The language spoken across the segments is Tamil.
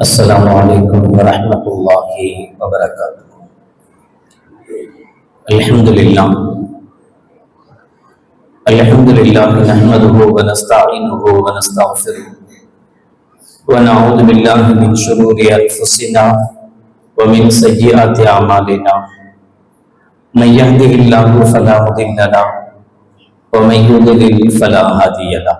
السلام عليكم ورحمة الله وبركاته الحمد لله الحمد لله نحمده ونستعينه ونستغفره ونعوذ بالله من شرور أنفسنا ومن سيئات أعمالنا من يهده الله فلا مضل له، ومن يضلل فلا هادي له۔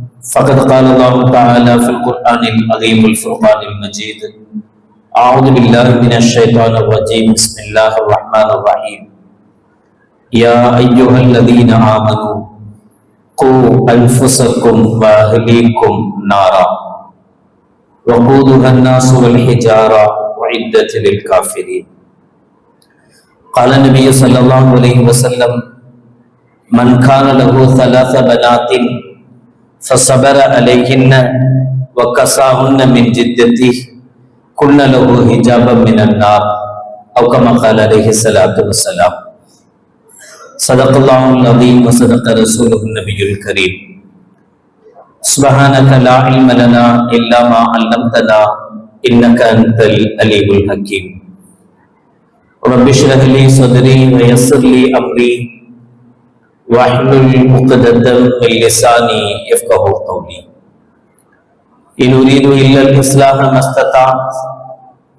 فقد قال الله تعالى في القرآن العظيم الفرقان المجيد. أعوذ بالله من الشيطان الرجيم. بسم الله الرحمن الرحيم. يا أيها الذين آمنوا قوا أنفسكم وأهليكم نارا. وقودها الناس والحجارة وعدة للكافرين. قال النبي صلى الله عليه وسلم من كان له ثلاث بنات فصبر عليهن وكساهن من جدته كن له حجابا من النار. أو كما قال عليه الصلاة والسلام. صدق الله العظيم وصدق رسوله النبي الكريم. سبحانك لا علم لنا إلا ما علمتنا إنك أنت العليم الحكيم. رب اشرح لي صدري ويسر لي أمري. واحلل عقدة من لساني يفقه قولي إن أريد إلا الإصلاح ما استطعت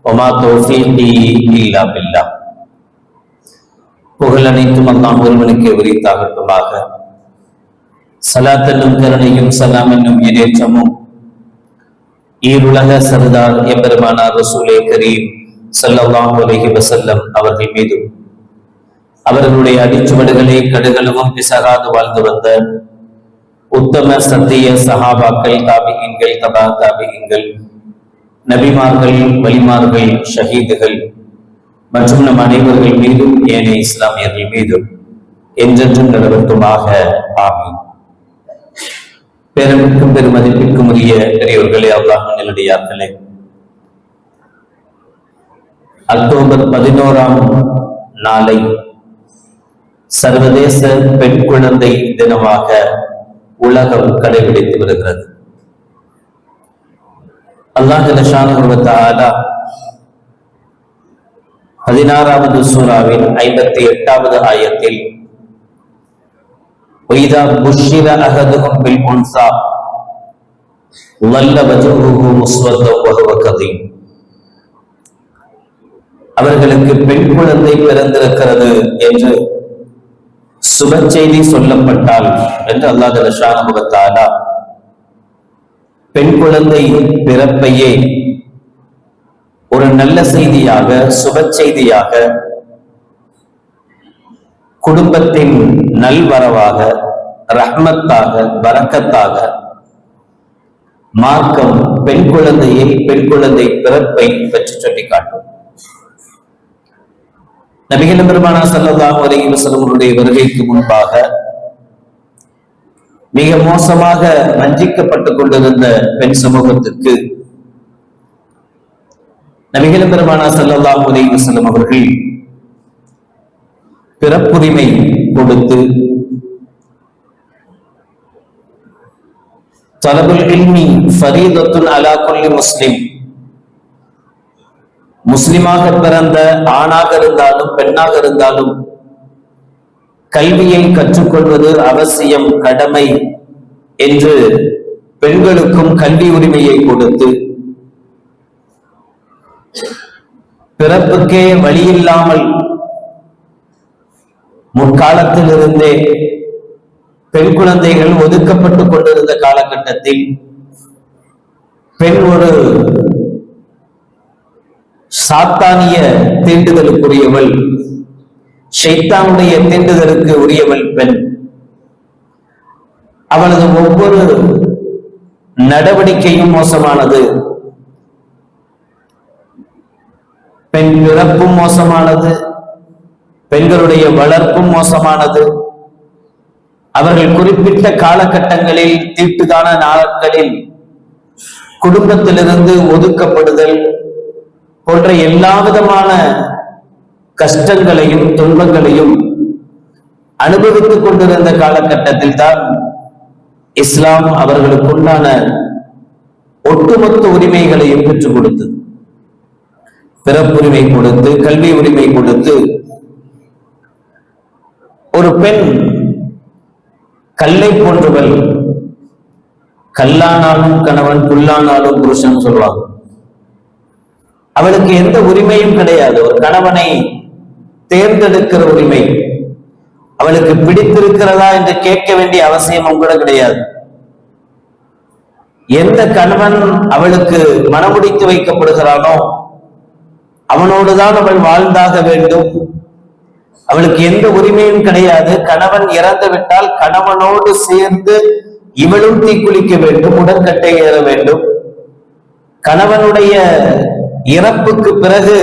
وما توفيقي إلا بالله புகழ் அனைத்தும் அல்லாஹ் ஒருவனுக்கு உரித்தாகட்டுமாக சலாத் என்னும் கருணையும் சலாம் என்னும் இணைச்சமும் ஈருலக சர்தார் எம்பெருமானார் ரசூலே கரீம் ஸல்லல்லாஹு அலைஹி வஸல்லம் அவர்கள் மீதும் அவர்களுடைய அடிச்சுவடுகளை கடுகளவும் பிசகாது வாழ்ந்து வந்த உத்தம சத்திய சஹாபாக்கள் தாபிகங்கள் தபா தாபிகங்கள் நபிமார்கள் வலிமார்கள் ஷஹீதுகள் மற்றும் நம் அனைவர்கள் மீதும் ஏனைய இஸ்லாமியர்கள் மீதும் என்றென்றும் நிலவட்டுமாக ஆகும் பெருமிக்கும் பெருமதிப்பிற்கும் உரிய பெரியவர்களே அல்லாஹ் நிலடியார்களே அக்டோபர் பதினோராம் நாளை சர்வதேச பெண் குழந்தை தினமாக உலகம் கடைபிடித்து வருகிறது. அல்லாஹ் பதினாறாவது சூறாவின் ஐம்பத்தி எட்டாவது ஆயத்தில் ஒய்தா புஷிர அகதுகும் பில் உன்சா வல்ல அவர்களுக்கு பெண் குழந்தை பிறந்திருக்கிறது என்று சுப செய்தி சொல்லப்பட்டால் என்று அல்லாத ஷானுபத்தாலா பெண் குழந்தை பிறப்பையே ஒரு நல்ல செய்தியாக சுப செய்தியாக குடும்பத்தின் நல்வரவாக ரஹ்மத்தாக வரக்கத்தாக மார்க்கம் பெண் குழந்தையை பெண் குழந்தை பிறப்பை பற்றி சொல்லி காட்டும். நபிகள் பெருமானா சல்லல்லாஹு அலைஹி வஸல்லமுடைய வருகைக்கு முன்பாக மிக மோசமாக வஞ்சிக்கப்பட்டுக் கொண்டிருந்த பெண் சமூகத்திற்கு நபிகள் பெருமானா சல்லல்லாஹு அலைஹி வஸல்லம் அவர்கள் பிறப்புரிமை கொடுத்து தலபுல் இல்மி ஃபரீதத்துல் அலா குல்லி முஸ்லிம் முஸ்லிமாக பிறந்த ஆணாக இருந்தாலும் பெண்ணாக இருந்தாலும் கல்வியை கற்றுக்கொள்வது அவசியம் கடமை என்று பெண்களுக்கும் கல்வி உரிமையை கொடுத்து பிறப்புக்கே வழியில்லாமல் முற்காலத்திலிருந்தே பெண் குழந்தைகள் ஒதுக்கப்பட்டுக் கொண்டிருந்த காலகட்டத்தில் பெண் ஒரு சாத்தானிய தீண்டுதலுக்குரியவள் ஷைத்தானுடைய தீண்டுதலுக்கு உரியவள் பெண். அவளது ஒவ்வொரு நடவடிக்கையும் மோசமானது. பெண் பிறப்பும் மோசமானது. பெண்களுடைய வளர்ப்பும் மோசமானது. அவர்கள் குறிப்பிட்ட காலகட்டங்களில் தீட்டுதான நாட்களில் குடும்பத்திலிருந்து ஒதுக்கப்படுதல் போன்ற எல்லா விதமான கஷ்டங்களையும் துன்பங்களையும் அனுபவித்துக் கொண்டிருந்த காலகட்டத்தில் தான் இஸ்லாம் அவர்களுக்குண்டான ஒட்டுமொத்த உரிமைகளையும் பெற்றுக் கொடுத்தது. பிறப்புரிமை கொடுத்து கல்வி உரிமை கொடுத்து ஒரு பெண் கல்லை போன்றவள் கல்லானாலும் கணவன் புல்லானாலும் புருஷன் சொல்வாங்க அவளுக்கு எந்த உரிமையும் கிடையாது. ஒரு கணவனை தேர்ந்தெடுக்கிற உரிமை. அவளுக்கு பிடித்திருக்கிறதா என்று கேட்க வேண்டிய அவசியமும் கூட கிடையாது. எந்த கணவன் அவளுக்கு மனமுடித்து வைக்கப்படுகிறானோ அவனோடுதான் அவள் வாழ்ந்தாக வேண்டும். அவளுக்கு எந்த உரிமையும் கிடையாது. கணவன் இறந்து விட்டால் கணவனோடு சேர்ந்து இவளும் தீக்குளிக்க வேண்டும் உடற்கட்டை ஏற வேண்டும். கணவனுடைய இறப்புக்கு பிறகு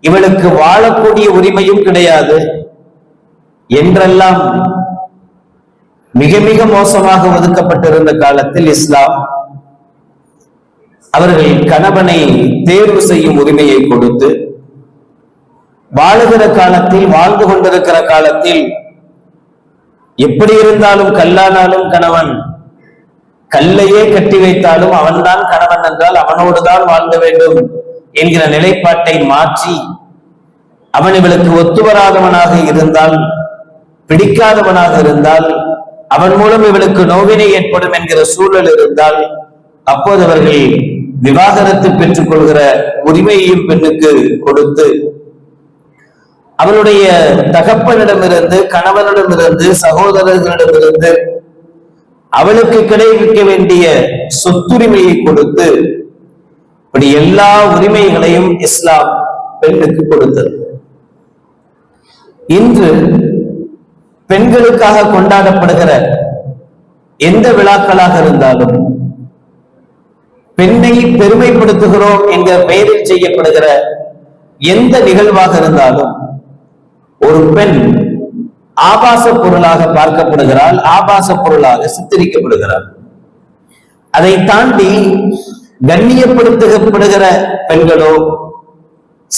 இவளுக்கு வாழக்கூடிய உரிமையும் கிடையாது. என்றெல்லாம் மிக மிக மோசமாக ஒதுக்கப்பட்டிருந்த காலத்தில் இஸ்லாம் அவர்கள் கணவனை தேர்வு செய்யும் உரிமையை கொடுத்து வாழுகிற காலத்தில் வாழ்ந்து கொண்டிருக்கிற காலத்தில் எப்படி இருந்தாலும் கல்லானாலும் கணவன் கல்லையே கட்டி வைத்தாலும் அவன்தான் கணவன் என்றால் அவனோடுதான் வாழ்ந்த வேண்டும் என்கிற நிலைப்பாட்டை மாற்றி அவன் இவளுக்கு ஒத்து வராதவனாக இருந்தால் பிடிக்காதவனாக இருந்தால் அவன் மூலம் இவளுக்கு நோவினை ஏற்படும் என்கிற சூழல் இருந்தால் அப்போது அவர்கள் விவாகரத்து பெற்றுக் கொள்கிற உரிமையையும் பெண்ணுக்கு கொடுத்து அவளுடைய தகப்பனிடமிருந்து கணவனிடமிருந்து சகோதரர்களிடமிருந்து அவளுக்கு கிடைக்க வேண்டிய சொத்துரிமையை கொடுத்து இப்படி எல்லா உரிமைகளையும் இஸ்லாம் பெண்ணுக்கு கொடுத்தது. இன்று பெண்களுக்காக கொண்டாடப்படுகிற எந்த விழாக்களாக இருந்தாலும் பெண்ணை பெருமைப்படுத்துகிறோம் என்ற பெயரில் செய்யப்படுகிற எந்த நிகழ்வாக இருந்தாலும் ஒரு பெண் ஆபாச பொருளாக பார்க்கப்படுகிறாள் ஆபாச பொருளாக சித்தரிக்கப்படுகிறாள். அதை தாண்டி கண்ணியப்படுத்தப்படுகிற பெண்களோ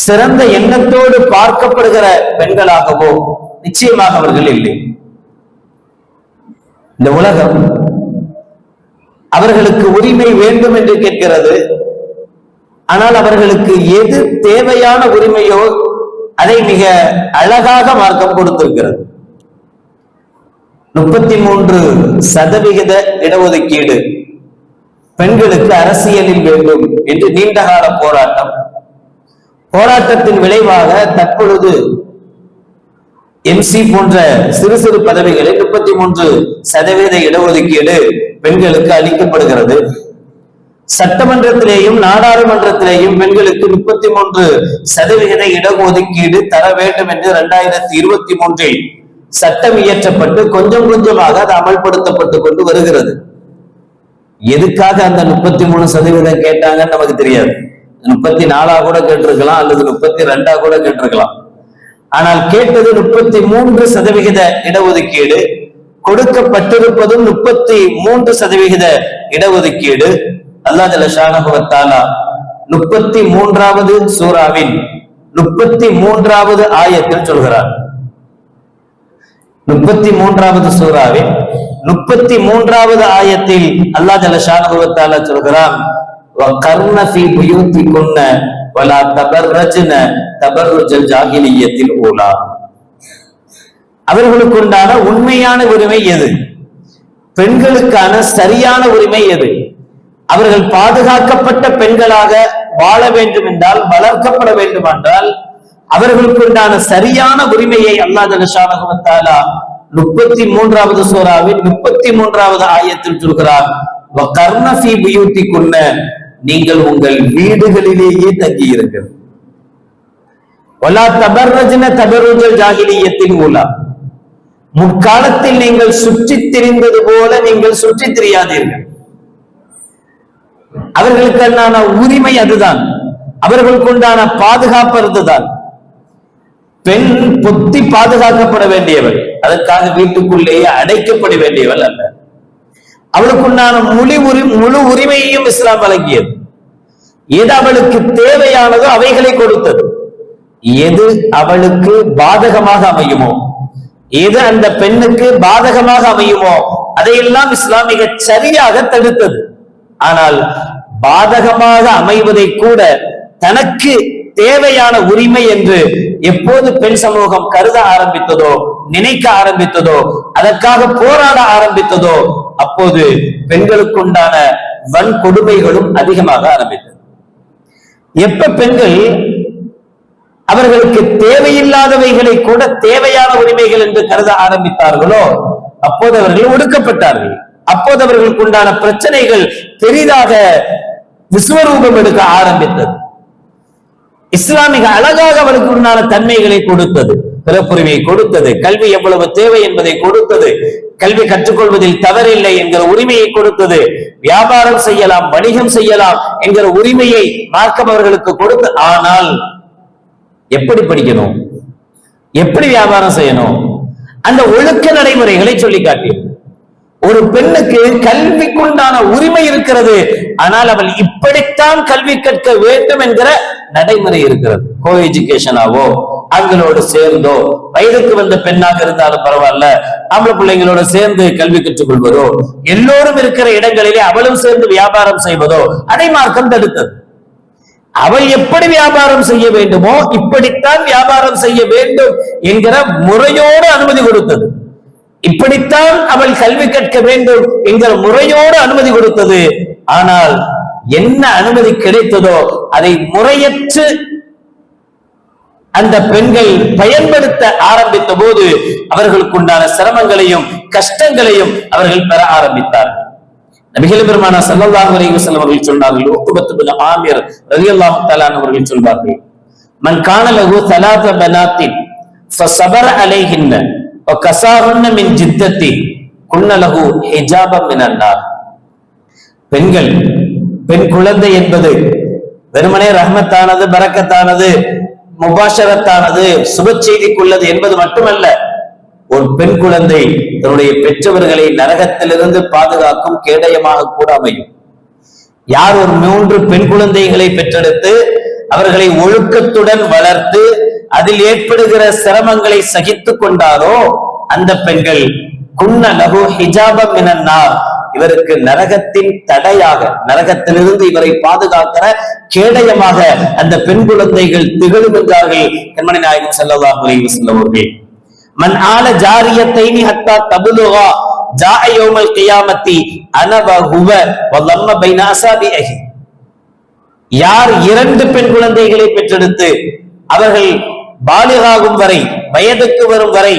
சிறந்த எண்ணத்தோடு பார்க்கப்படுகிற பெண்களாகவோ நிச்சயமாக அவர்கள் இல்லை. இந்த உலகம் அவர்களுக்கு உரிமை வேண்டும் என்று கேட்கிறது. ஆனால் அவர்களுக்கு எது தேவையான உரிமையோ அதை மிக அழகாக மார்க்கம் கொடுத்திருக்கிறது. முப்பத்தி மூன்று சதவிகித இடஒதுக்கீடு பெண்களுக்கு அரசியலில் வேண்டும் என்று நீண்டகால போராட்டம். போராட்டத்தின் விளைவாக தற்பொழுது எம்சி போன்ற சிறு சிறு பதவிகளில் முப்பத்தி மூன்று சதவீத இடஒதுக்கீடு பெண்களுக்கு அளிக்கப்படுகிறது. சட்டமன்றத்திலேயும் நாடாளுமன்றத்திலேயும் பெண்களுக்கு முப்பத்தி மூன்று சதவிகித இடஒதுக்கீடு தர வேண்டும் என்று இரண்டாயிரத்தி இருபத்தி மூன்றில் சட்டம் இயற்றப்பட்டு கொஞ்சம் கொஞ்சமாக அது அமல்படுத்தப்பட்டு கொண்டு வருகிறது. எதுக்காக அந்த முப்பத்தி மூணு சதவீதம் கேட்டாங்கன்னு நமக்கு தெரியாது. முப்பத்தி நாலா கூட கேட்டிருக்கலாம் அல்லது முப்பத்தி ரெண்டா கூட கேட்டிருக்கலாம். ஆனால் கேட்டது முப்பத்தி மூன்று சதவிகித இடஒதுக்கீடு கொடுக்கப்பட்டிருப்பதும் முப்பத்தி மூன்று சதவிகித இடஒதுக்கீடு. அல்லாஹ் ஜலஷானகுவத்தாலா முப்பத்தி மூன்றாவது சூறாவின் முப்பத்தி மூன்றாவது ஆயத்தில் சொல்கிறார் முப்பத்தி மூன்றாவது சூறாவின் முப்பத்தி மூன்றாவது ஆயத்தில் அல்லாஹ் ஜலஷானுவத்தால சொல்கிறான் அவர்களுக்கு உண்டான உண்மையான உரிமை எது? பெண்களுக்கான சரியான உரிமை எது? அவர்கள் பாதுகாக்கப்பட்ட பெண்களாக வாழ வேண்டும் என்றால் வளர்க்கப்பட வேண்டுமென்றால் அவர்களுக்குண்டான சரியான உரிமையை அல்லாஹ் ஜலஷானகுவத்தாலா முப்பத்தி மூன்றாவது சோராவில் முப்பத்தி மூன்றாவது ஆயத்தில் சொல்கிறார். கர்ணபி பியூட்டி கொண்ட நீங்கள் உங்கள் வீடுகளிலேயே தங்கியிருங்கள். ஒலா தபர்ரஜன தபருஜல் ஜாகிலியத்தின் மூலம் முற்காலத்தில் நீங்கள் சுற்றித் திரிந்தது போல நீங்கள் சுற்றித் திரியாதீர்கள். அவர்களுக்கான உரிமை அதுதான். அவர்களுக்கு உண்டான பாதுகாப்பு அதுதான். பெண் பொத்தி பாதுகாக்கப்பட வேண்டியவள். அதற்காக வீட்டுக்குள்ளேயே அடைக்கப்பட வேண்டியவள் அல்ல. அவளுக்குண்டான மொழி உரி முழு உரிமையையும் இஸ்லாம் வழங்கியது. எது அவளுக்கு தேவையானதோ அவைகளை கொடுத்தது. எது அவளுக்கு பாதகமாக அமையுமோ எது அந்த பெண்ணுக்கு பாதகமாக அமையுமோ அதையெல்லாம் இஸ்லாம் மிக சரியாக தடுத்தது. ஆனால் பாதகமாக அமைவதை கூட தனக்கு தேவையான உரிமை என்று எப்போது பெண் சமூகம் கருத ஆரம்பித்ததோ நினைக்க ஆரம்பித்ததோ அதற்காக போராட ஆரம்பித்ததோ அப்போது பெண்களுக்குண்டான வன்கொடுமைகளும் அதிகமாக ஆரம்பித்தது. எப்ப பெண்கள் அவர்களுக்கு தேவையில்லாதவைகளை கூட தேவையான உரிமைகள் என்று கருத ஆரம்பித்தார்களோ அப்போது அவர்கள் ஒடுக்கப்பட்டார்கள். அப்போது அவர்களுக்கு உண்டான பிரச்சனைகள் பெரிதாக விஸ்வரூபம் எடுக்க ஆரம்பித்தது. இஸ்லாமிக அழகாக அவருக்கு உண்டான தன்மைகளை கொடுத்தது பிறப்புரிமையை கொடுத்தது கல்வி எவ்வளவு தேவை என்பதை கொடுத்தது கல்வி கற்றுக்கொள்வதில் தவறில்லை என்கிற உரிமையை கொடுத்தது வியாபாரம் செய்யலாம் வணிகம் செய்யலாம் என்கிற உரிமையை மார்க்கம் அவர்களுக்கு கொடுத்து ஆனால் எப்படி படிக்கணும்? எப்படி வியாபாரம் செய்யணும்? அந்த ஒழுக்க நடைமுறைகளை சொல்லி காட்டியது ஒரு பெண்ணுக்கு கல்விக்குண்டான உரிமை இருக்கிறது. ஆனால் அவள் இப்படித்தான் கல்வி கற்க வேண்டும் என்கிற நடைமுறை இருக்கிறது. கோ எஜுகேஷனாவோ ஆண்களோடு சேர்ந்தோ வயதுக்கு வந்த பெண்ணாக இருந்தாலும் பரவாயில்ல ஆம்பளை பிள்ளைங்களோட சேர்ந்து கல்வி கற்றுக் கொள்வதோ எல்லோரும் இருக்கிற இடங்களிலே அவளும் சேர்ந்து வியாபாரம் செய்வதோ அதை மார்க்கம் தடுத்தது. அவள் எப்படி வியாபாரம் செய்ய வேண்டுமோ இப்படித்தான் வியாபாரம் செய்ய வேண்டும் என்கிற முறையோடு அனுமதி கொடுத்தது. இப்படித்தான் அவள் கல்வி கற்க வேண்டும் என்கிற முறையோடு அனுமதி கொடுத்தது. ஆனால் என்ன அனுமதி கிடைத்ததோ அதை முறையற்று அந்த பெண்கள் பயன்படுத்த ஆரம்பித்த போது அவர்களுக்கு உண்டான சிரமங்களையும் கஷ்டங்களையும் அவர்கள் பெற ஆரம்பித்தார்கள். நபிகள் பெருமான சல்லல்லாஹு அலைஹி வஸல்லம் அவர்கள் சொன்னார்கள் உக்பத் இப்னு ஆமிர் ரலியல்லாஹு தஆலா அவர்கள் சொல்வார்கள் மன் கான லஹு தலாத பனாத்தின் ஃபஸபர அலைஹின்ன கசாஹுன்ன மின் ஜித்தத்தி குன்னலகு ஹிஜாபம் மினன்னார் பெண்கள் பெண் குழந்தை என்பது வெறுமனே ரஹமத்தானது பரக்கத்தானது முபாஷரத்தானது சுப செய்திக்குள்ளது என்பது மட்டுமல்ல ஒரு பெண் குழந்தை தன்னுடைய பெற்றவர்களை நரகத்திலிருந்து பாதுகாக்கும் கேடயமாக கூட அமையும். யார் ஒரு மூன்று பெண் குழந்தைகளை பெற்றெடுத்து அவர்களை ஒழுக்கத்துடன் வளர்த்து அதில் ஏற்படுகிற சிரமங்களை சகித்துக் கொண்டாரோ அந்த பெண்கள் குன்ன லகு ஹிஜாபம் மினன்னார். இவருக்கு நரகத்தின் தடையாக நரகத்திலிருந்து இவரை பாதுகாக்கிற கேடயமாக அந்த பெண் குழந்தைகள் திகழும் என்றார்கள் கண்மணி நாயகம் செல்லவாக அலைஹி வஸல்லம் மன் ஆல ஜாரியத்தைனி ஹத்தா தபுலுகா ஜாஅ கியாமத்தி அனவ ஹுவ வல்லம்ம லம்ம யார் இரண்டு பெண் குழந்தைகளை பெற்றெடுத்து அவர்கள் பாலிகாகும் வரை வயதுக்கு வரும் வரை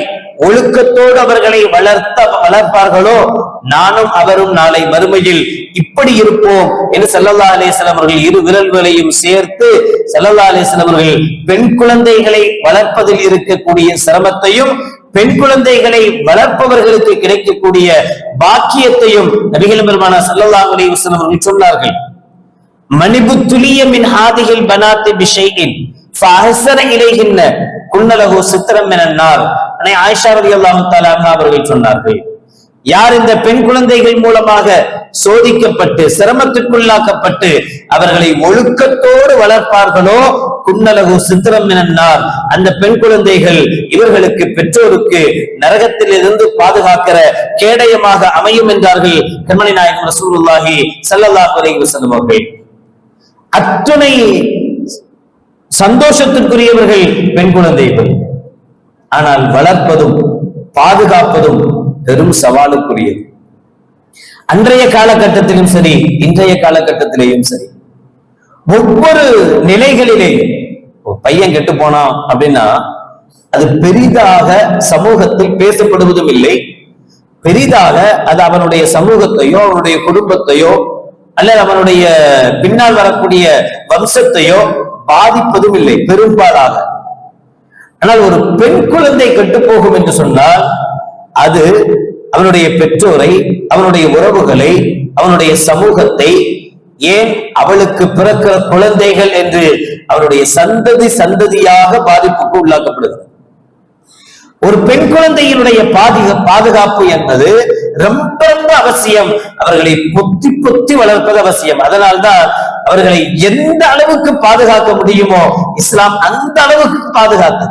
ஒழுக்கத்தோடு அவர்களை வளர்த்த வளர்ப்பார்களோ நானும் அவரும் நாளை மறுமையில் இப்படி இருப்போம் என்று செல்லல்லா அலிஸ்லாம் அவர்கள் இரு விரல்களையும் சேர்த்து செல்லல்லா அலிஸ்லாம் அவர்கள் பெண் குழந்தைகளை வளர்ப்பதில் இருக்கக்கூடிய சிரமத்தையும் பெண் குழந்தைகளை வளர்ப்பவர்களுக்கு கிடைக்கக்கூடிய பாக்கியத்தையும் நபிகள் பெருமான சல்லல்லாஹு அலைஹி அவர்கள் சொன்னார்கள். மணிபுத்துலிய மின் ஹாதிகள் பனாத்தி பிஷையின் ஃபஹஸர குன்னலகு சித்திரம் மினன்னார் அனை ஆயிஷா ரலியல்லாஹு தஆலா அன்ஹா அவர்கள் சொன்னார்கள். யார் இந்த பெண் குழந்தைகள் மூலமாக சோதிக்கப்பட்டு சிரமத்திற்குள்ளாக்கப்பட்டு அவர்களை ஒழுக்கத்தோடு வளர்ப்பார்களோ? குன்னலகு சித்திரம் மினன்னார் அந்த பெண் குழந்தைகள் இவர்களுக்கு பெற்றோருக்கு நரகத்திலிருந்து பாதுகாக்கிற கேடயமாக அமையும் என்றார்கள் கண்மணி நாயகம் ரசூலுல்லாஹி ஸல்லல்லாஹு அலைஹி வஸல்லம் அவர்கள். அத்துணை சந்தோஷத்திற்குரியவர்கள் பெண் குழந்தைகள் ஆனால் வளர்ப்பதும் பாதுகாப்பதும் பெரும் சவாலுக்குரியது. அன்றைய காலகட்டத்திலும் சரி இன்றைய காலகட்டத்திலேயும் சரி. ஒவ்வொரு நிலைகளிலேயும் ஒரு பையன் கெட்டு போனான் அப்படின்னா அது பெரிதாக சமூகத்தில் பேசப்படுவதும் இல்லை. பெரிதாக அது அவனுடைய சமூகத்தையோ அவனுடைய குடும்பத்தையோ அல்லது அவனுடைய பின்னால் வரக்கூடிய வம்சத்தையோ பாதிப்பதும் இல்லை பெரும்பாலாக. ஆனால் ஒரு பெண் குழந்தை கெட்டு போகும் என்று சொன்னால் அது அவனுடைய பெற்றோரை அவனுடைய உறவுகளை அவனுடைய சமூகத்தை ஏன் அவளுக்கு பிறக்கிற குழந்தைகள் என்று அவருடைய சந்ததி சந்ததியாக பாதிப்புக்கு உள்ளாக்கப்படுகிறது. ஒரு பெண் குழந்தையினுடைய பாதிக பாதுகாப்பு என்பது ரொம்ப ரொம்ப அவசியம். அவர்களை பொத்தி பொத்தி வளர்ப்பது அவசியம். அதனால்தான் அவர்களை எந்த அளவுக்கு பாதுகாக்க முடியுமோ இஸ்லாம் அந்த அளவுக்கு பாதுகாத்து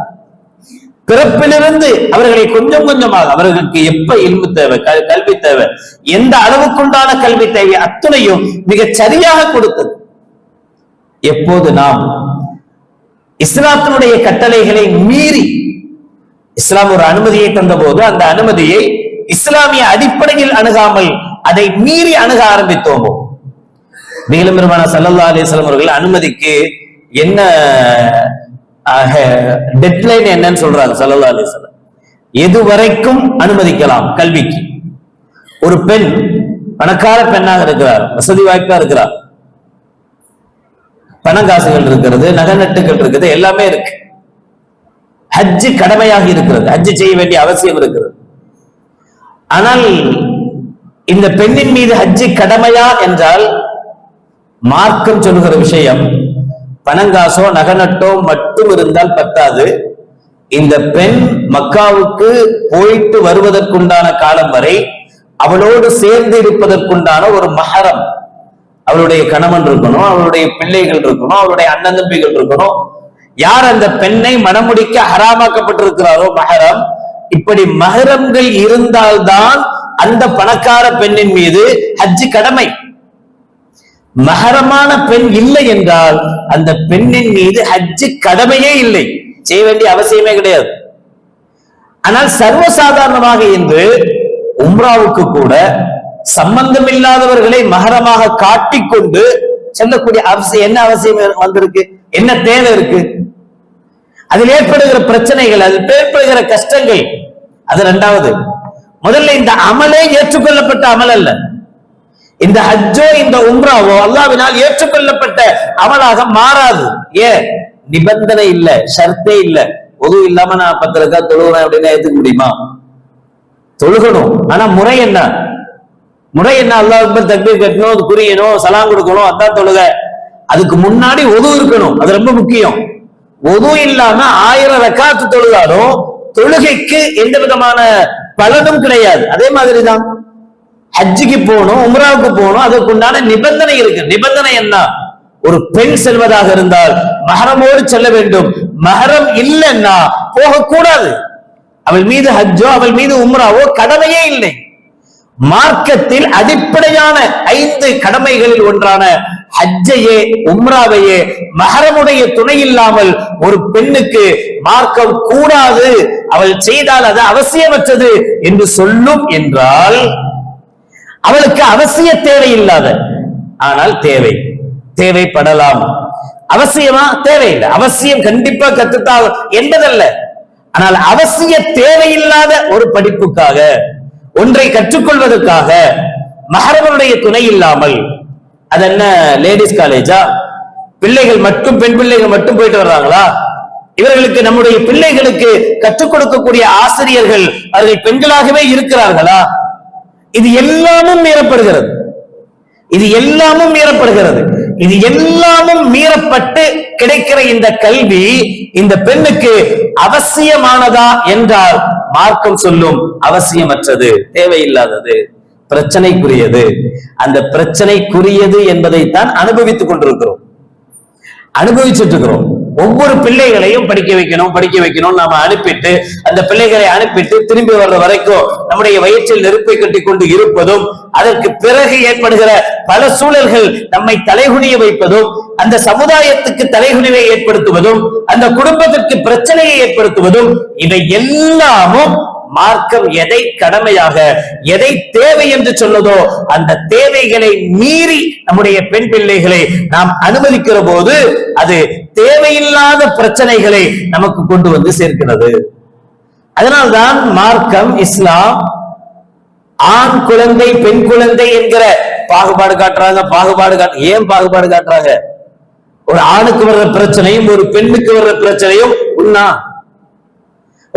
பிறப்பிலிருந்து அவர்களை கொஞ்சம் கொஞ்சமாக அவர்களுக்கு எப்ப இன்பு தேவை கல்- கல்வி தேவை எந்த அளவுக்குண்டான கல்வி தேவை அத்துணையும் மிகச் சரியாக கொடுத்தது. எப்போது நாம் இஸ்லாத்தினுடைய கட்டளைகளை மீறி இஸ்லாம் ஒரு அனுமதியை தந்தபோது அந்த அனுமதியை இஸ்லாமிய அடிப்படையில் அணுகாமல் அதை மீறி அணுக ஆரம்பித்தோமோ மேலும் பெருமான சல்லல்லா அலிஸ்லாம் அவர்கள் அனுமதிக்கு என்ன டெட்லைன் என்னன்னு சொல்றாங்க சல்லல்லா அலிஸ்லாம் எது வரைக்கும் அனுமதிக்கலாம் கல்விக்கு. ஒரு பெண் பணக்கார பெண்ணாக இருக்கிறார் வசதி வாய்ப்பா இருக்கிறார். பணங்காசுகள் இருக்கிறது நகநட்டுகள் இருக்குது எல்லாமே இருக்கு. ஹஜ்ஜு கடமையாக இருக்கிறது ஹஜ்ஜு செய்ய வேண்டிய அவசியம் இருக்கிறது ஆனால் இந்த பெண்ணின் மீது ஹஜ்ஜு கடமையா என்றால் மார்க்கம் சொல்லுகிற விஷயம் பணங்காசோ நகநட்டோ மட்டும் இருந்தால் பத்தாது. இந்த பெண் மக்காவுக்கு போயிட்டு வருவதற்குண்டான காலம் வரை அவளோடு சேர்ந்து இருப்பதற்குண்டான ஒரு மகரம் அவளுடைய கணவன் இருக்கணும் அவளுடைய பிள்ளைகள் இருக்கணும் அவளுடைய அண்ணன் தம்பிகள் இருக்கணும். யார் அந்த பெண்ணை மணமுடிக்க ஹராமாக்கப்பட்டிருக்கிறாரோ மகரம் இப்படி மகரங்கள் இருந்தால்தான் அந்த பணக்கார பெண்ணின் மீது ஹஜ்ஜு கடமை. மகரமான பெண் இல்லை என்றால் அந்த பெண்ணின் மீது ஹஜ்ஜு கடமையே இல்லை. செய்ய வேண்டிய அவசியமே கிடையாது. ஆனால் சர்வசாதாரணமாக இன்று உம்ராவுக்கு கூட சம்பந்தம் இல்லாதவர்களை மகரமாக காட்டிக்கொண்டு செல்லக்கூடிய அவசியம் என்ன அவசியம் வந்திருக்கு? என்ன தேவை இருக்கு? அதில் ஏற்படுகிற பிரச்சனைகள் அதில் ஏற்படுகிற கஷ்டங்கள். அது இரண்டாவது முதல்ல இந்த அமலே ஏற்றுக்கொள்ளப்பட்ட அமல் அல்ல. இந்த ஹஜ்ஜோ இந்த உம்ராவோ அல்லாவினால் ஏற்றுக்கொள்ளப்பட்ட அமலாக மாறாது. ஏன்? நிபந்தனை இல்ல ஷர்த்தே இல்ல. பொது இல்லாம நான் பத்து ரக்கா தொழுகிறேன் அப்படின்னு ஏத்துக்க முடியுமா? தொழுகணும். ஆனா முறை என்ன? முறை என்ன? அல்லாஹ் அக்பர் தக்பீர் கட்டணும் அது புரியணும் சலாம் கொடுக்கணும் அதான் தொழுக. அதுக்கு முன்னாடி ஒது இருக்கணும் அது ரொம்ப முக்கியம். ஒது இல்லாம ஆயிரம் ரக்காத்து தொழுதாலும் தொழுகைக்கு எந்த விதமான பலனும் கிடையாது. அதே மாதிரிதான். ஹஜ்ஜுக்கு போகணும் உம்ராவுக்கு போகணும் அதற்கு உண்டான நிபந்தனை இருக்கு. நிபந்தனை என்ன? ஒரு பெண் செல்வதாக இருந்தால் மகரமோடு செல்ல வேண்டும். மஹரம் இல்லைன்னா போகக்கூடாது. அவள் மீது ஹஜ்ஜோ அவள் மீது உம்ராவோ கடமையே இல்லை. மார்க்கத்தில் அடிப்படையான ஐந்து கடமைகளில் ஒன்றான ஹஜ்ஜையே உம்ராவையே மகரமுடைய துணை இல்லாமல் ஒரு பெண்ணுக்கு மார்க்கம் கூடாது. அவள் செய்தால் அது அவசியமற்றது என்று சொல்லும் என்றால் அவளுக்கு அவசிய தேவை இல்லாத ஆனால் தேவை. தேவைப்படலாம். அவசியமா? தேவையில்லை. அவசியம் கண்டிப்பா கத்துத்தாக என்பதல்ல. ஆனால் அவசிய தேவையில்லாத ஒரு படிப்புக்காக ஒன்றை கற்றுக்கொள்வதற்காக மகரவனுடைய துணை இல்லாமல் அது என்ன லேடிஸ் காலேஜா பிள்ளைகள் மட்டும் பெண் பிள்ளைகள் மட்டும் போயிட்டு வர்றாங்களா? இவர்களுக்கு நம்முடைய பிள்ளைகளுக்கு கற்றுக் கொடுக்கக்கூடிய ஆசிரியர்கள் அவர்கள் பெண்களாகவே இருக்கிறார்களா? இது எல்லாமும் மீறப்படுகிறது. இது எல்லாமும் மீறப்படுகிறது. இது எல்லாமும் மீறப்பட்டு கிடைக்கிற இந்த கல்வி இந்த பெண்ணுக்கு அவசியமானதா என்றால் மார்க்கம் சொல்லும் அவசியமற்றது தேவையில்லாதது பிரச்சனைக்குரியது. அந்த பிரச்சனைக்குரியது என்பதைத்தான் அனுபவித்துக் கொண்டிருக்கிறோம். அனுபவிச்சுட்டு இருக்கிறோம் ஒவ்வொரு பிள்ளைகளையும் படிக்க வைக்கணும் படிக்க வைக்கணும் நாம அனுப்பிட்டு அந்த பிள்ளைகளை அனுப்பிட்டு திரும்பி வர்ற வரைக்கும் நம்முடைய வயிற்றில் நெருப்பை கட்டி கொண்டு இருப்பதும் அதற்கு பிறகு ஏற்படுகிற பல சூழல்கள் நம்மை தலைகுனிய வைப்பதும் அந்த சமுதாயத்துக்கு தலைகுனிவை ஏற்படுத்துவதும் அந்த குடும்பத்திற்கு பிரச்சனையை ஏற்படுத்துவதும் இவை எல்லாமும் மார்க்கம் எதை கடமையாக எதை தேவை என்று சொன்னதோ அந்த தேவைகளை மீறி நம்முடைய பெண் பிள்ளைகளை நாம் அனுமதிக்கிற போது அது தேவையில்லாத பிரச்சனைகளை நமக்கு கொண்டு வந்து சேர்க்கிறது. அதனால்தான் மார்க்கம் இஸ்லாம் ஆண் குழந்தை பெண் குழந்தை என்கிற பாகுபாடு காட்டுறாங்க பாகுபாடு காட்டு ஏன் பாகுபாடு காட்டுறாங்க? ஒரு ஆணுக்கு வர்ற பிரச்சனையும் ஒரு பெண்ணுக்கு வர்ற பிரச்சனையும் உண்ணா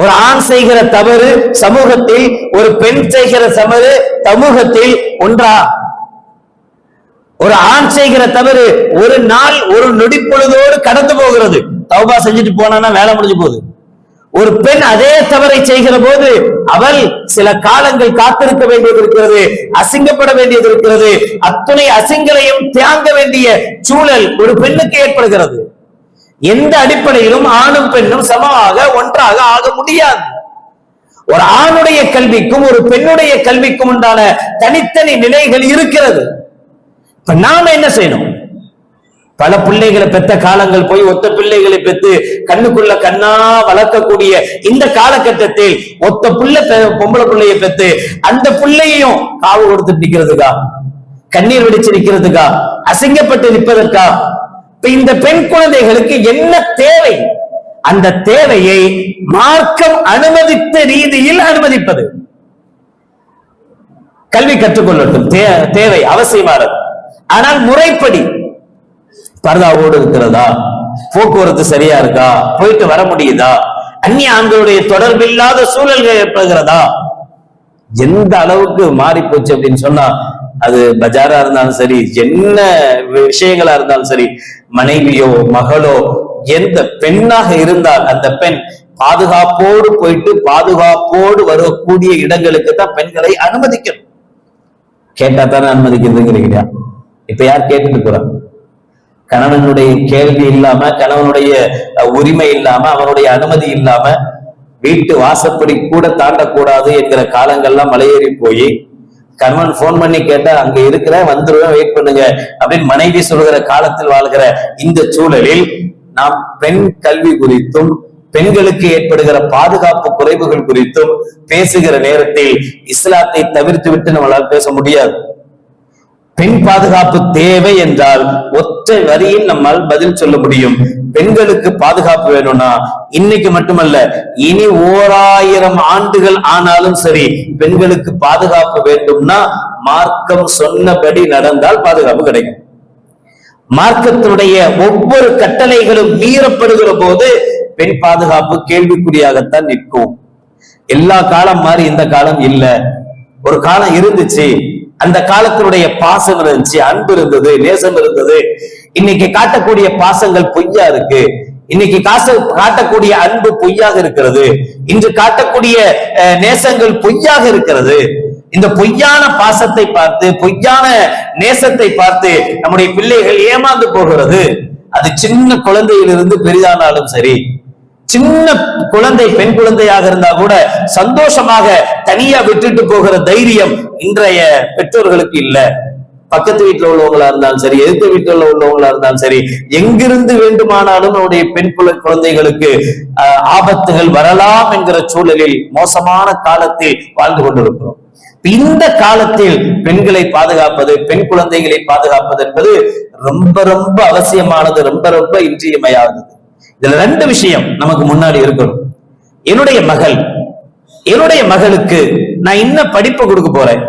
ஒரு ஆண் செய்கிற தவறு சமூகத்தில் ஒரு பெண் செய்கிற தவறு சமூகத்தில் ஒன்றா? ஒரு ஆண் செய்கிற தவறு ஒரு நாள் ஒரு நொடி பொழுதோடு கடந்து போகிறது. தௌபா செஞ்சுட்டு போனா வேலை முடிஞ்சு போகுது. ஒரு பெண் அதே தவறை செய்கிற போது அவள் சில காலங்கள் காத்திருக்க வேண்டியது இருக்கிறது அசிங்கப்பட வேண்டியது இருக்கிறது. அத்துணை அசிங்களையும் தியாங்க வேண்டிய சூழல் ஒரு பெண்ணுக்கு ஏற்படுகிறது. எந்த அடிப்படையிலும் ஆணும் பெண்ணும் சமமாக ஒன்றாக ஆக முடியாது. ஒரு ஆணுடைய கல்விக்கும் ஒரு பெண்ணுடைய கல்விக்கும் உண்டான தனித்தனி நிலைகள் இருக்கிறது. இப்ப நாம என்ன செய்யணும்? பல பிள்ளைகளை பெத்த காலங்கள் போய் ஒத்த பிள்ளைகளை பெத்து கண்ணுக்குள்ள கண்ணா வளர்க்கக்கூடிய இந்த காலகட்டத்தில் ஒத்த புள்ள பெ- பொம்பளை பிள்ளைய பெத்து அந்த பிள்ளையையும் காவு கொடுத்து நிக்கிறதுக்கா? கண்ணீர் வெடிச்சு நிக்கிறதுக்கா? அசிங்கப்பட்டு நிற்பதற்கா? இந்த பெண் குழந்தைகளுக்கு என்ன தேவை? அந்த தேவையை மார்க்கம் அனுமதித்த ரீதியில் அனுமதிப்பது. கல்வி கற்றுக்கொள்ளட்டும். தே- தேவை அவசியமானது. ஆனால் முறைப்படி. பரதாவோடு இருக்கிறதா? போக்குவரத்து சரியா இருக்கா? போயிட்டு வர முடியுதா? அந்நிய ஆண்களுடைய தொடர்பில்லாத சூழல்கள் ஏற்படுகிறதா? எந்த அளவுக்கு மாறி போச்சு அப்படின்னு சொன்னா அது பஜாரா இருந்தாலும் சரி என்ன விஷயங்களா இருந்தாலும் சரி மனைவியோ மகளோ எந்த பெண்ணாக இருந்தால் அந்த பெண் பாதுகாப்போடு போயிட்டு பாதுகாப்போடு வரக்கூடிய இடங்களுக்கு தான் பெண்களை அனுமதிக்கணும். கேட்டா தானே அனுமதிக்கிறதுங்கிறீங்களா? இப்ப யார் கேட்டுட்டு போறா? கணவனுடைய கேள்வி இல்லாம கணவனுடைய உரிமை இல்லாம அவனுடைய அனுமதி இல்லாம வீட்டு வாசப்படி கூட தாண்டக்கூடாது என்கிற காலங்கள்லாம் மலையேறி போய் கணவன் போன் பண்ணி கேட்டா அங்க இருக்கிறேன் வந்துருவேன் வெயிட் பண்ணுங்க. அப்படின்னு மனைவி சொல்கிற காலத்தில் வாழ்கிற இந்த சூழலில் நாம் பெண் கல்வி குறித்தும் பெண்களுக்கு ஏற்படுகிற பாதுகாப்பு குறைவுகள் குறித்தும் பேசுகிற நேரத்தில் இஸ்லாத்தை தவிர்த்து விட்டு நம்மளால் பேச முடியாது. பெண் பாதுகாப்பு தேவை என்றால் ஒற்றை வரியில் நம்மால் பதில் சொல்ல முடியும். பெண்களுக்கு பாதுகாப்பு வேணும்னா இன்னைக்கு மட்டுமல்ல இனி ஓராயிரம் ஆண்டுகள் ஆனாலும் சரி பெண்களுக்கு பாதுகாப்பு வேண்டும்னா மார்க்கம் சொன்னபடி நடந்தால் பாதுகாப்பு கிடைக்கும். மார்க்கத்தினுடைய ஒவ்வொரு கட்டளைகளும் மீறப்படுகிற போது பெண் பாதுகாப்பு கேள்விக்குறியாகத்தான் நிற்கும். எல்லா காலம் மாதிரி இந்த காலம் இல்ல. ஒரு காலம் இருந்துச்சு அந்த காலத்தினுடைய பாசம் இருந்துச்சு அன்பு இருந்தது நேசம் இருந்தது. இன்னைக்கு காட்டக்கூடிய பாசங்கள் பொய்யா இருக்கு. இன்னைக்கு காசு காட்டக்கூடிய அன்பு பொய்யாக இருக்கிறது. இன்று காட்டக்கூடிய அஹ், நேசங்கள் பொய்யாக இருக்கிறது. இந்த பொய்யான பாசத்தை பார்த்து பொய்யான நேசத்தை பார்த்து நம்முடைய பிள்ளைகள் ஏமாந்து போகிறது. அது சின்ன குழந்தையிலிருந்து பெரிதானாலும் சரி சின்ன குழந்தை பெண் குழந்தையாக இருந்தா கூட சந்தோஷமாக தனியா விட்டுட்டு போகிற தைரியம் இன்றைய பெற்றோர்களுக்கு இல்ல. பக்கத்து வீட்டுல உள்ளவங்களா இருந்தாலும் சரி எதிர்த்த வீட்டுல உள்ளவங்களா இருந்தாலும் சரி எங்கிருந்து வேண்டுமானாலும் நம்முடைய பெண் குழ- குழந்தைகளுக்கு ஆஹ், ஆபத்துகள் வரலாம் என்கிற சூழலில் மோசமான காலத்தில் வாழ்ந்து கொண்டிருக்கிறோம். இந்த காலத்தில் பெண்களை பாதுகாப்பது பெண் குழந்தைகளை பாதுகாப்பது என்பது ரொம்ப ரொம்ப அவசியமானது ரொம்ப ரொம்ப இன்றியமையானது இதுல ரெண்டு விஷயம் நமக்கு முன்னாடி இருக்கணும். என்னுடைய மகள் என்னுடைய மகளுக்கு நான் இன்ன படிப்பை கொடுக்க போறேன்.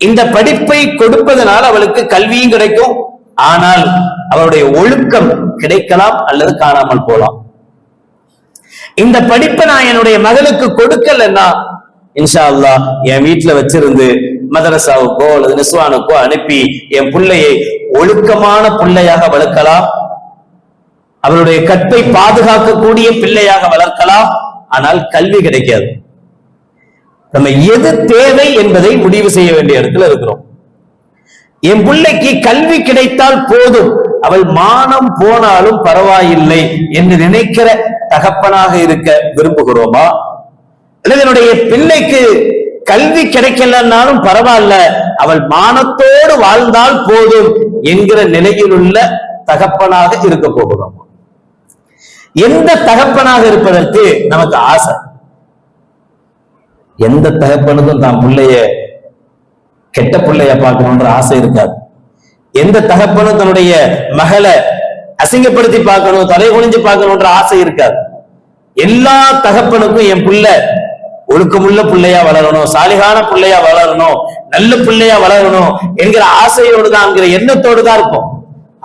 இந்த படிப்பை கொடுப்பதனால் அவளுக்கு கல்வியும் கிடைக்கும். ஆனால் அவளுடைய ஒழுக்கம் கிடைக்கலாம் அல்லது காணாமல் போலாம் இந்த படிப்பை நான் என்னுடைய மகளுக்கு கொடுக்கலன்னா இன்ஷா அல்லா என் வீட்டுல வச்சிருந்து மதரசாவுக்கோ அல்லது நிஸ்வானுக்கோ அனுப்பி என் பிள்ளையை ஒழுக்கமான பிள்ளையாக வளர்க்கலாம். அவளுடைய கற்பை பாதுகாக்கக்கூடிய பிள்ளையாக வளர்க்கலாம். ஆனால் கல்வி கிடைக்காது. நம்ம எது தேவை என்பதை முடிவு செய்ய வேண்டிய இடத்துல இருக்கிறோம். என் பிள்ளைக்கு கல்வி கிடைத்தால் போதும். அவள் மானம் போனாலும் பரவாயில்லை என்று நினைக்கிற தகப்பனாக இருக்க விரும்புகிறோமா? அல்லது என்னுடைய பிள்ளைக்கு கல்வி கிடைக்கலன்னாலும் பரவாயில்ல. அவள் மானத்தோடு வாழ்ந்தால் போதும் என்கிற நிலையில் உள்ள தகப்பனாக இருக்க போகிறோமா? எந்த தகப்பனாக இருப்பதற்கு நமக்கு ஆசை? எந்த தகப்பனுக்கும் தான் பிள்ளைய கெட்ட பிள்ளைய பார்க்கணுன்ற ஆசை இருக்காது. எந்த தகப்பனும் தன்னுடைய மகளை அசிங்கப்படுத்தி பார்க்கணும் தலை குனிஞ்சு பார்க்கணுன்ற ஆசை இருக்காது. எல்லா தகப்பனுக்கும் என் பிள்ளை ஒழுக்கமுள்ள பிள்ளையா வளரணும் சாலிகான பிள்ளையா வளரணும் நல்ல பிள்ளையா வளரணும் என்கிற ஆசையோடு தான் என்கிற எண்ணத்தோடு தான் இருப்போம்.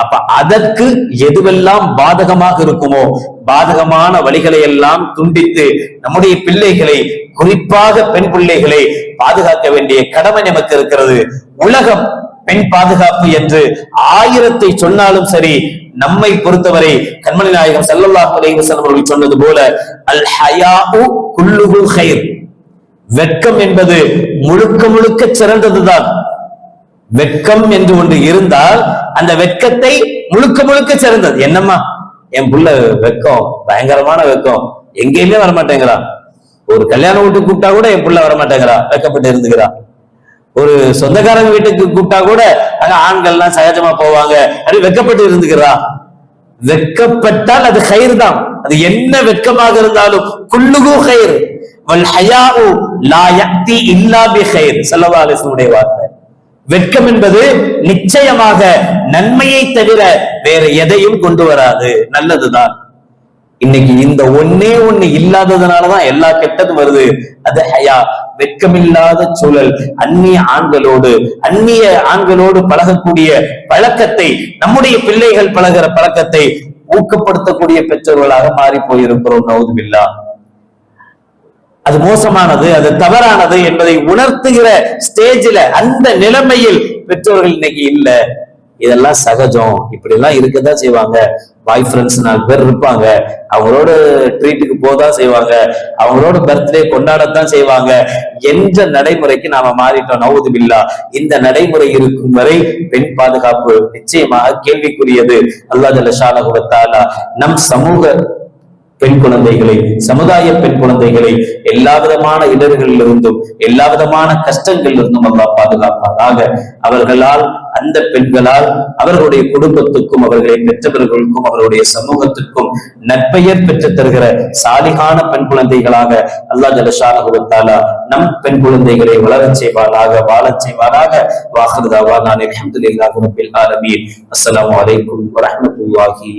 அப்ப அதற்கு எதுவெல்லாம் பாதகமாக இருக்குமோ பாதகமான வழிகளை எல்லாம் துண்டித்து நம்முடைய பிள்ளைகளை குறிப்பாக பெண் பிள்ளைகளை பாதுகாக்க வேண்டிய கடமை நமக்கு இருக்கிறது. உலகம் பெண் பாதுகாப்பு என்று ஆயிரத்தை சொன்னாலும் சரி நம்மை பொறுத்தவரை கண்மணி நாயகம் ஸல்லல்லாஹு அலைஹி அவர்கள் சொன்னது போல அல் ஹயாஉ குல்லுஹு ஹைர் வெட்கம் என்பது முழுக்க முழுக்க சிறந்ததுதான். வெட்கம் என்று ஒன்று இருந்தால் அந்த வெட்கத்தை முழுக்க முழுக்க சிறந்தது. என்னம்மா? என் புள்ள வெட்கம் பயங்கரமான வெக்கம். எங்கேயுமே வரமாட்டேங்கிறா. ஒரு கல்யாண வீட்டுக்கு கூப்பிட்டா கூட என் புள்ள வரமாட்டேங்கிறா. வெட்கப்பட்டு இருந்துக்கிறா. ஒரு சொந்தக்காரங்க வீட்டுக்கு கூப்பிட்டா கூட அங்க ஆண்கள்லாம் சகஜமா போவாங்க. அப்படி வெக்கப்பட்டு இருந்துக்கிறா. வெட்கப்பட்டால் அது கயிறு தான் அது என்ன வெட்கமாக இருந்தாலும் குல்லுகு கயிறு. வல் ஹயாஉ லா யக்தி இல்லா பி கயிறு. ஸல்லல்லாஹு அலைஹி வார்த்தை. வெட்கம் என்பது நிச்சயமாக நன்மையை தவிர வேற எதையும் கொண்டு வராது. நல்லதுதான். இன்னைக்கு இந்த ஒன்னே ஒண்ணு இல்லாததுனாலதான் எல்லா கெட்டதும் வருது. அது ஹயா வெட்கமில்லாத சூழல் அந்நிய ஆண்களோடு அந்நிய ஆண்களோடு பழகக்கூடிய பழக்கத்தை நம்முடைய பிள்ளைகள் பழகுற பழக்கத்தை ஊக்கப்படுத்தக்கூடிய பெற்றோர்களாக மாறி போயிருக்கிறோம். நவுதுபில்லா. அது மோசமானது அது தவறானது என்பதை உணர்த்துகிற ஸ்டேஜில் அந்த நிலைமையில் பெற்றோர்கள் இன்னைக்கு இல்லை. இதெல்லாம் சகஜம். இப்படி எல்லாம் இருக்கதான் செய்வாங்க. பாய் ஃப்ரெண்ட்ஸ் நாலு பேர் இருப்பாங்க. அவங்களோட ட்ரீட்டுக்கு போதான் செய்வாங்க. அவங்களோட பர்த்டே கொண்டாடத்தான் செய்வாங்க. என்ற நடைமுறைக்கு நாம மாறிட்டோம். நவுது பில்லா. இந்த நடைமுறை இருக்கும் வரை பெண் பாதுகாப்பு நிச்சயமாக கேள்விக்குரியது. அல்லாஹ் ஜல்ல ஷானஹு நம் சமூக பெண் குழந்தைகளை சமுதாய பெண் குழந்தைகளை எல்லா விதமான இடர்களில் இருந்தும் எல்லா விதமான கஷ்டங்களில் இருந்தும் அல்லாஹ் பாதுகாப்பாராக அவர்களால் அந்த பெண்களால் அவர்களுடைய குடும்பத்துக்கும் அவர்களை பெற்றவர்களுக்கும் அவருடைய சமூகத்திற்கும் நற்பெயர் பெற்று தருகிற சாலிகான பெண் குழந்தைகளாக அல்லாஹ் ஜலஷானகுவத்தாலா நம் பெண் குழந்தைகளை வளரச் செய்வாராக வாழச் செய்வாராக வாஹிருதாவா நான் அல்ஹம்துலில்லாஹி ரப்பில் ஆலமீன். அஸ்ஸலாமு அலைக்கும் வரஹ்மத்துல்லாஹி